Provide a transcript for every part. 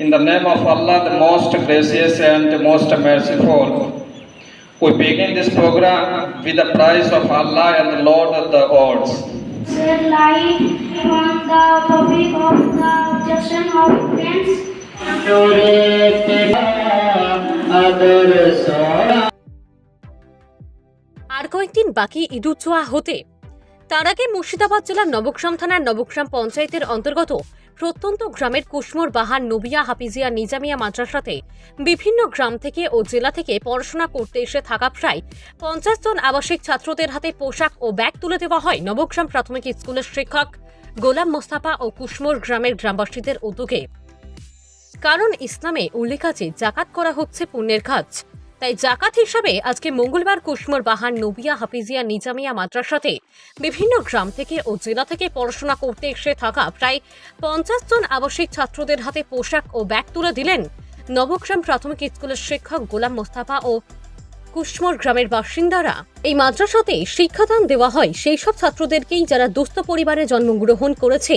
In the name of Allah, the most gracious and most merciful, we begin this program with the praise of Allah and the Lord of the worlds. shed light on the topic of the objection of friends আর কয়েকদিন বাকি ইদুজ্জোয়া হতে তার আগে মুর্শিদাবাদ জেলার নবগ্রাম থানার নবগ্রাম পঞ্চায়েতের অন্তর্গত প্রত্যন্ত গ্রামের কুসমোর বাহার নবিয়া হাফিজিয়া নিজামিয়া মাদ্রাসাতে বিভিন্ন গ্রাম থেকে ও জেলা থেকে পড়াশোনা করতে এসে থাকা প্রায় পঞ্চাশ জন আবাসিক ছাত্রদের হাতে পোশাক ও ব্যাগ তুলে দেওয়া হয়। নবগ্রাম প্রাথমিক স্কুলের শিক্ষক গোলাম মোস্তাফা ও কুসমোর গ্রামের গ্রামবাসীদের উদ্যোগে। কারণ ইসলামে উল্লেখ আছে, জাকাত করা হচ্ছে পুণ্যের কাজ। তাই জাকাত হিসাবে আজকে মঙ্গলবার কুসমোর বাহার, নবিয়া, হাফিজিয়া, নিজামিয়া মাদ্রাসাতে বিভিন্ন গ্রাম থেকে ও জেলা থেকে পড়াশোনা করতে এসে থাকা প্রায় পঞ্চাশ জন আবাসিক ছাত্রদের হাতে পোশাক ও ব্যাগ তুলে দিলেন নবগ্রাম প্রাথমিক স্কুলের শিক্ষক গোলাম মোস্তাফা ও কুসমোর গ্রামের বাসিন্দারা। এই মাদ্রাসাতে শিক্ষাদান দেওয়া হয়, সেই সব ছাত্রদেরকেই যারা দুস্থ পরিবারে জন্মগ্রহণ করেছে।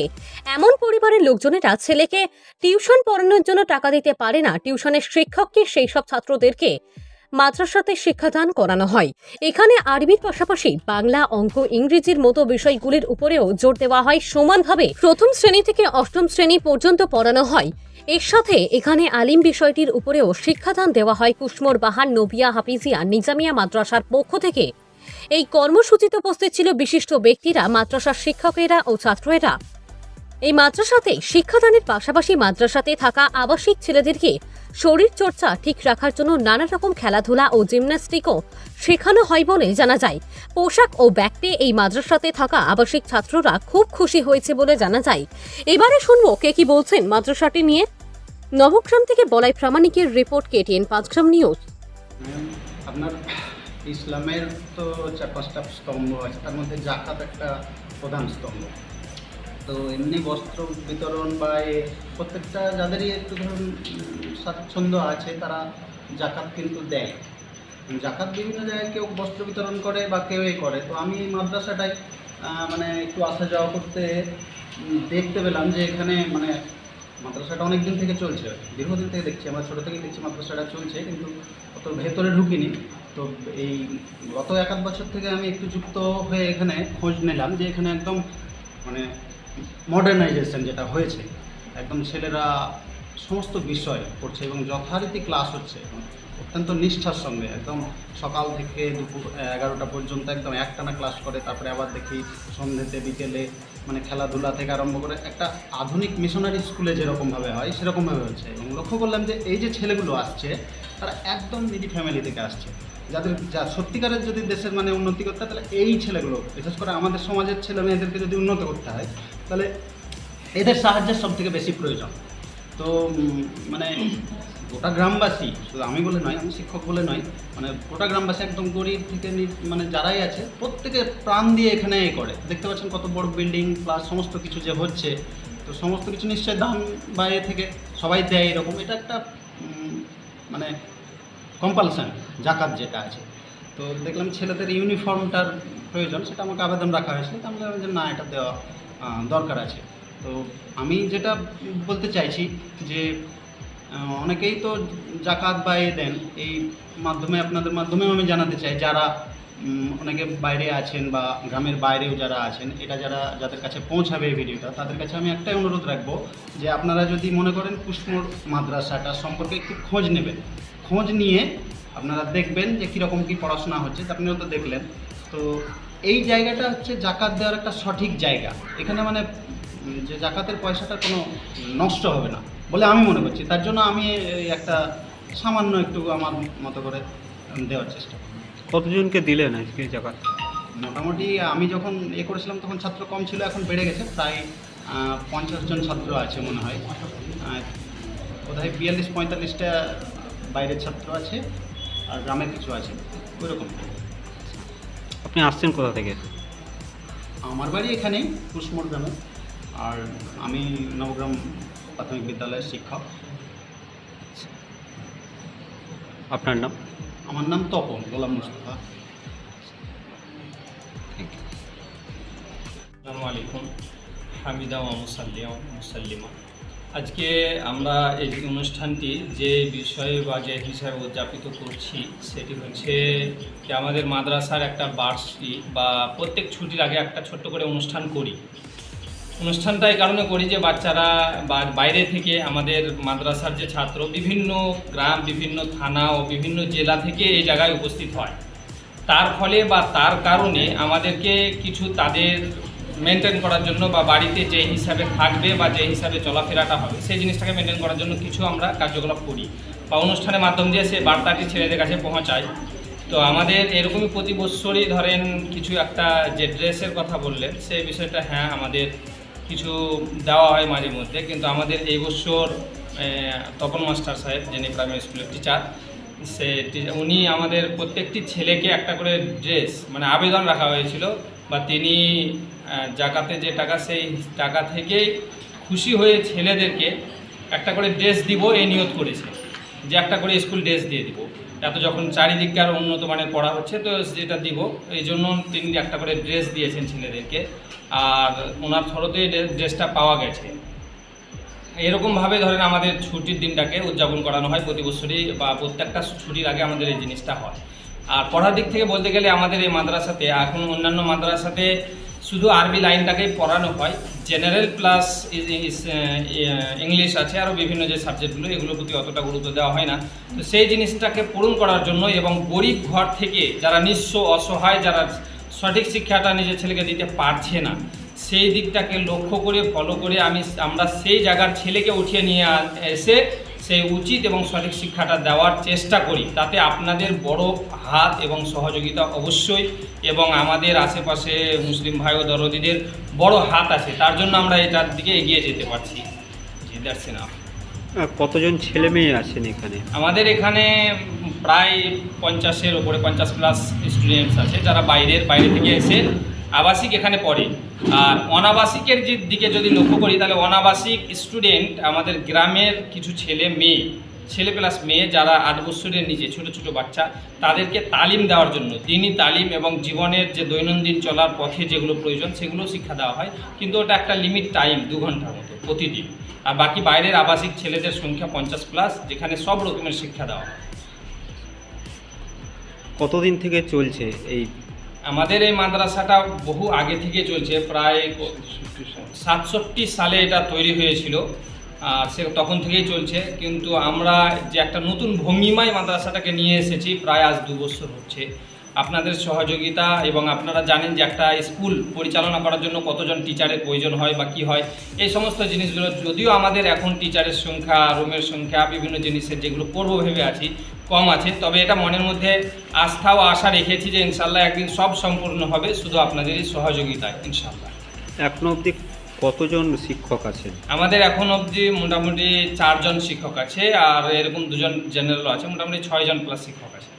এমন পরিবারের লোকজনেরা ছেলেকে টিউশন পড়ানোর জন্য টাকা দিতে পারে না। টিউশনের শিক্ষককে সেই সব ছাত্রদেরকে মাদ্রাসাতে শিক্ষাদান করানো হয়। এখানে আরবির পাশাপাশি বাংলা, অঙ্ক, ইংরেজির মতো বিষয়গুলির উপরেও জোর দেওয়া হয়। সমানভাবে প্রথম শ্রেণি থেকে অষ্টম শ্রেণি পর্যন্ত পড়ানো হয়। এর সাথে এখানে আলিম বিষয়টির উপরেও শিক্ষাদান দেওয়া হয় কুসমোর বাহার, নবিয়া, হাফিজিয়া, নিজামিয়া মাদ্রাসার পক্ষ থেকে। এই কর্মসূচিতে উপস্থিত ছিল বিশিষ্ট ব্যক্তিরা, মাদ্রাসার শিক্ষকেরা ও ছাত্রেরা। এই মাদ্রাসাতে শিক্ষাদানের পাশাপাশি মাদ্রাসাতে থাকা আবাসিক ছেলেদেরকে শরীর চর্চা ঠিক রাখার জন্য নানা রকম খেলাধুলা ও জিমন্যাস্টিকও শেখানো হয় বলে জানা যায়। পোশাক ও ব্যাগ পেয়ে এই মাদ্রাসাতে থাকা আবাসিক ছাত্ররা খুব খুশি হয়েছে বলে জানা যায়। এবারে শুনব কে কি বলছেন মাদ্রাসাটি নিয়ে। নবগ্রাম থেকে বলাই প্রামাণিকের রিপোর্ট কেটিএন পাঁচগ্রাম নিউজ। আপনার ইসলামের তো চার পাঁচটা স্তম্ভ আছে, তার মধ্যে জাকাত একটা প্রধান স্তম্ভ। তো এমনি বস্ত্র বিতরণ বা প্রত্যেকটা যাদেরই একটু ধরুন স্বাচ্ছন্দ্য আছে, তারা জাকাত কিন্তু দেয়। জাকাত বিভিন্ন জায়গায় কেউ বস্ত্র বিতরণ করে বা কেউ এ করে। তো আমি মাদ্রাসাটায় মানে একটু আসা যাওয়া করতে দেখতে পেলাম যে এখানে মানে মাদ্রাসাটা অনেক দিন থেকে চলছে। দীর্ঘদিন থেকে দেখছি, আমরা ছোটো থেকেই দেখছি মাদ্রাসাটা চলছে, কিন্তু অত ভেতরে ঢুকিনি। তো এই গত এক আধ বছর থেকে আমি একটু যুক্ত হয়ে এখানে খোঁজ নিলাম যে এখানে একদম মানে মডার্নাইজেশন যেটা হয়েছে, একদম ছেলেরা সমস্ত বিষয় পড়ছে এবং যথারীতি ক্লাস হচ্ছে অত্যন্ত নিষ্ঠার সঙ্গে, একদম সকাল থেকে দুপুর এগারোটা পর্যন্ত একদম একটানা ক্লাস করে, তারপরে আবার দেখি সন্ধ্যেতে, বিকেলে মানে খেলাধুলা থেকে আরম্ভ করে একটা আধুনিক মিশনারি স্কুলে যেরকমভাবে হয়, সেরকমভাবে হচ্ছে। এবং লক্ষ্য করলাম যে এই যে ছেলেগুলো আসছে, তারা একদম মিডি ফ্যামিলি থেকে আসছে। যাদের যা সত্যিকারের যদি দেশের মানে উন্নতি করতে হয়, তাহলে এই ছেলেগুলো, বিশেষ করে আমাদের সমাজের ছেলে মেয়েদেরকে যদি উন্নত করতে হয়, তাহলে এদের সাহায্যের সব থেকে বেশি প্রয়োজন। তো মানে গোটা গ্রামবাসী, শুধু আমি বলে নয়, আমি শিক্ষক বলে নয় মানে গোটা গ্রামবাসী একদম গরিব থেকে মানে যারাই আছে, প্রত্যেকে প্রাণ দিয়ে এখানে এ করে। দেখতে পাচ্ছেন কত বড় বিল্ডিং প্লাস সমস্ত কিছু যে হচ্ছে, তো সমস্ত কিছু নিশ্চয়ই দাম বাইরে থেকে সবাই দেয় এরকম। এটা একটা মানে কম্পালসান জাকাত যেটা আছে। তো দেখলাম ছেলেদের ইউনিফর্মটার প্রয়োজন, সেটা আমাকে আবেদন রাখা হয়েছিল তো আমি যে না, এটা দেওয়া দরকার আছে। তো আমি যেটা বলতে চাইছি যে অনেকেই তো জাকাত বা এ দেন, এই মাধ্যমে, আপনাদের মাধ্যমেও আমি জানাতে চাই, যারা অনেকে বাইরে আছেন বা গ্রামের বাইরেও যারা আছেন, এটা যারা, যাদের কাছে পৌঁছাবে এই ভিডিওটা, তাদের কাছে আমি একটাই অনুরোধ রাখব যে আপনারা যদি মনে করেন কুসমোর মাদ্রাসাটা সম্পর্কে একটু খোঁজ নেবেন। খোঁজ নিয়ে আপনারা দেখবেন যে কীরকম কী পড়াশোনা হচ্ছে তা আপনিও তো দেখলেন। তো এই জায়গাটা হচ্ছে জাকাত দেওয়ার একটা সঠিক জায়গা। এখানে মানে যে জাকাতের পয়সাটা কোনো নষ্ট হবে না বলে আমি মনে করছি। তার জন্য আমি এই একটা সামান্য একটু আমার মতো করে দেওয়ার চেষ্টা করি কতজনকে দিলেন আজকে জাকাত? মোটামুটি আমি যখন এ করেছিলাম তখন ছাত্র কম ছিল এখন বেড়ে গেছে। প্রায় পঞ্চাশ জন ছাত্র আছে মনে হয়। বোধহয় বিয়াল্লিশ পঁয়তাল্লিশটা বাইরের ছাত্র আছে আর গ্রামের কিছু আছে ওইরকম। আপনি আসছেন কোথা থেকে? আমার বাড়ি এখানেই কুসমোর গ্রামে। আর আমি নবগ্রাম প্রাথমিক বিদ্যালয়ের শিক্ষক। আপনার নাম? আমার নাম তপন গোলাম মুস্তফা। আসসালামু আলাইকুম। হামিদা ওয়া মুসাল্লিয়া মুসাল্লিমা। আজকে আমরা এই অনুষ্ঠানটি যে বিষয়ে বা যে হিসাবে উদযাপিত করছি, সেটি হচ্ছে যে আমাদের মাদ্রাসার একটা বার্ষিক বা প্রত্যেক ছুটির আগে একটা ছোট্ট করে অনুষ্ঠান করি। অনুষ্ঠানটা এই কারণে করি যে বাচ্চারা বাইরে থেকে আমাদের মাদ্রাসার যে ছাত্র বিভিন্ন গ্রাম, বিভিন্ন থানা ও বিভিন্ন জেলা থেকে এই জায়গায় উপস্থিত হয়। তার ফলে বা তার কারণে আমাদেরকে কিছু তাদের মেনটেন করার জন্য বা বাড়িতে যে হিসাবে থাকবে বা যে হিসাবে চলাফেরাটা হবে, সেই জিনিসটাকে মেনটেন করার জন্য কিছু আমরা কার্যকলাপ করি বা অনুষ্ঠানের মাধ্যম দিয়ে সে বার্তাটি ছেলেদের কাছে পৌঁছায়। তো আমাদের এরকমই প্রতি বছরই ধরেন কিছু একটা যে ড্রেসের কথা বললেন, সেই বিষয়টা হ্যাঁ আমাদের কিছু দেওয়া হয় মাঝে মধ্যে, কিন্তু আমাদের এই বছর তপন মাস্টার সাহেব, যিনি প্রাইমারি স্কুলের টিচার, সে উনি আমাদের প্রত্যেকটি ছেলেকে একটা করে ড্রেস মানে আবেদন রাখা হয়েছিল বা তিনি জাকাতে যে টাকা, সেই টাকা থেকেই খুশি হয়ে ছেলেদেরকে একটা করে ড্রেস দিব এই নিয়ত করেছে। যে একটা করে স্কুল ড্রেস দিয়ে দিব। এত যখন চারিদিককার উন্নত মানের পড়া হচ্ছে, তো যেটা দিব, এই জন্য তিনি একটা করে ড্রেস দিয়েছেন ছেলেদেরকে। আর ওনার থরতে ড্রেসটা পাওয়া গেছে। এরকমভাবে ধরেন আমাদের ছুটির দিনটাকে উদযাপন করানো হয় প্রতি বছরই, বা প্রত্যেকটা ছুটির আগে আমাদের এই জিনিসটা হয়। আর পড়ার দিক থেকে বলতে গেলে আমাদের এই মাদ্রাসাতে এখন অন্যান্য মাদ্রাসাতে শুধু আরবি লাইনটাকেই পড়ানো হয়। জেনারেল প্লাস ইংলিশ আছে, আরও বিভিন্ন যে সাবজেক্টগুলো, এগুলোর প্রতি অতটা গুরুত্ব দেওয়া হয় না। তো সেই জিনিসটাকে পূরণ করার জন্য এবং গরিব ঘর থেকে যারা নিঃস্ব অসহায়, যারা সঠিক শিক্ষাটা নিজের ছেলেকে দিতে পারছে না, সেই দিকটাকে লক্ষ্য করে ফলো করে আমি, আমরা সেই জায়গার ছেলেকে উঠিয়ে নিয়ে এসে সেই উচিত এবং সঠিক শিক্ষাটা দেওয়ার চেষ্টা করি। তাতে আপনাদের বড় হাত এবং সহযোগিতা অবশ্যই এবং আমাদের আশেপাশে মুসলিম ভাই ও দরদিদের বড় হাত আছে। তার জন্য আমরা এটার দিকে এগিয়ে যেতে পারছি। জি দ্যাটস এনাফ আহ, কতজন ছেলে মেয়ে আছেন এখানে? আমাদের এখানে প্রায় পঞ্চাশের ওপরে পঞ্চাশ প্লাস স্টুডেন্টস আছে। যারা বাইরের বাইরে থেকে এসে আবাসিক এখানে পড়ে। আর অনাবাসিকের যে দিকে যদি লক্ষ্য করি, তাহলে অনাবাসিক স্টুডেন্ট আমাদের গ্রামের কিছু ছেলে মেয়ে, ছেলে প্লাস মেয়ে যারা আট বছরের নিচে, ছোট ছোট বাচ্চা, তাদেরকে তালিম দেওয়ার জন্য দিনই তালিম এবং জীবনের যে দৈনন্দিন চলার পথে যেগুলো প্রয়োজন সেগুলো শিক্ষা দেওয়া হয়। কিন্তু ওটা একটা লিমিট টাইম দু ঘণ্টার মতো, প্রতিদিন। আর বাকি বাইরের আবাসিক ছেলেদের সংখ্যা পঞ্চাশ প্লাস যেখানে সব রকমের শিক্ষা দেওয়া হয়। কতদিন থেকে চলছে এই আমাদের এই মাদ্রাসাটা বহু আগে থেকে চলছে, প্রায় সাতষট্টি সালে এটা তৈরি হয়েছিল, আর সে তখন থেকেই চলছে। কিন্তু আমরা যে একটা নতুন ভঙ্গিমায় মাদ্রাসাটাকে নিয়ে এসেছি, প্রায় আজ দু বছর হচ্ছে। আপনাদের সহযোগিতা এবং আপনারা জানেন যে একটা স্কুল পরিচালনা করার জন্য কতজন টিচারের প্রয়োজন হয় বা কী হয় এই সমস্ত জিনিসগুলো যদিও আমাদের এখন টিচারের সংখ্যা রুমের সংখ্যা বিভিন্ন জিনিসের যেগুলো করব ভেবে আছি কম আছে তবে এটা মনের মধ্যে আস্থা ও আশা রেখেছি যে ইনশাল্লাহ একদিন সব সম্পূর্ণ হবে শুধু আপনাদেরই সহযোগিতায় ইনশাল্লাহ। এখনও অবধি কতজন শিক্ষক আছেন? আমাদের এখন অবধি মোটামুটি চারজন শিক্ষক আছে আর এরকম দুজন জেনারেলও আছে মোটামুটি ছয়জন প্লাস শিক্ষক আছে।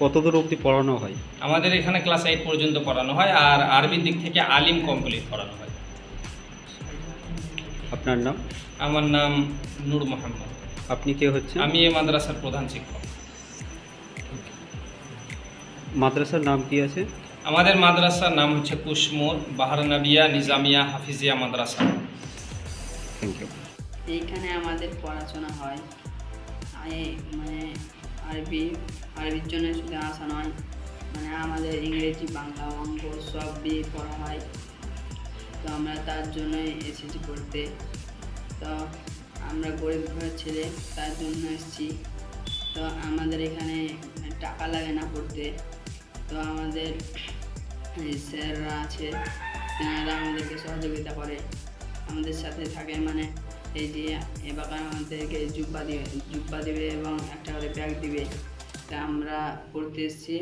কতদূর অবধি পড়ানো হয়? আমাদের এখানে ক্লাস এইট পর্যন্ত পড়ানো হয় আর আরবির দিক থেকে আলিম কমপ্লিট পড়ানো হয়। আপনার নাম? আমার নাম নূর মোহাম্মদ। আপনি কে হচ্ছেন? আমি এই মাদ্রাসার প্রধান শিক্ষক। মাদ্রাসার নাম কি আছে? আমাদের মাদ্রাসার নাম হচ্ছে কুশমোর বাহারানাবিয়া নিজামিয়া হাফিজিয়া মাদ্রাসা। থ্যাংক ইউ এইখানে আমাদের পড়াশোনা হয়। মানে আরবি, আরবির জন্য শুধু আসা নয় মানে আমাদের ইংরেজি, বাংলা, অঙ্ক সব দিয়ে পড়া হয়। তো আমরা তার জন্যই এসেছি পড়তে। তো আমরা গরিব ঘরের ছেলে, তার জন্য এসেছি। তো আমাদের এখানে টাকা লাগে না পড়তে। তো আমাদের স্যাররা আছে, তেনারা আমাদেরকে সহযোগিতা করে। আমাদের সাথে থাকে মানে এই যে এবার আমাদেরকে জুব্বা দিবে জুব্বা দিবে এবং একটা করে ব্যাগ দিবে। তা আমরা পড়তে এসেছি।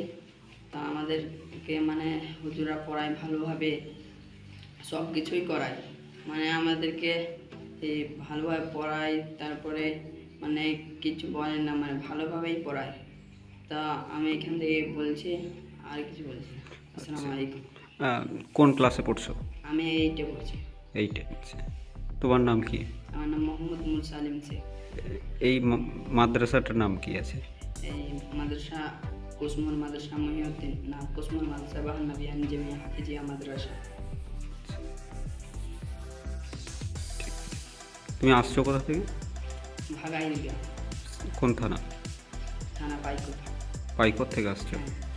তা আমাদেরকে মানে হুজুরা পড়ায় ভালোভাবে সব কিছুই করায়। মানে আমাদেরকে এই ভালোভাবে পড়ায় তারপরে মানে কিছু বলেন না মানে ভালোভাবেই পড়ায়। তা আমি এখান থেকে বলছি আর কিছু বলছি না। আসসালামু আলাইকুম। কোন ক্লাসে পড়ছো? আমি এইটে পড়ছি। এইটে আচ্ছা তোমার নাম কি? আমার নাম মোহাম্মদ মুরসালিম শেখ। এই মাদ্রাসাটার নাম কি আছে? এই মাদ্রাসা কুসমুর মাদ্রাসা মহিউদ্দিন না কুসমুর মাদ্রাসা বিহান জেমিয়া হাফিজিয়া মাদ্রাসা। তুমি আসছো কোথা থেকে? ভাগাই কোন থানা? থানা পাইকো পাইকর থেকে আসছো? হ্যাঁ।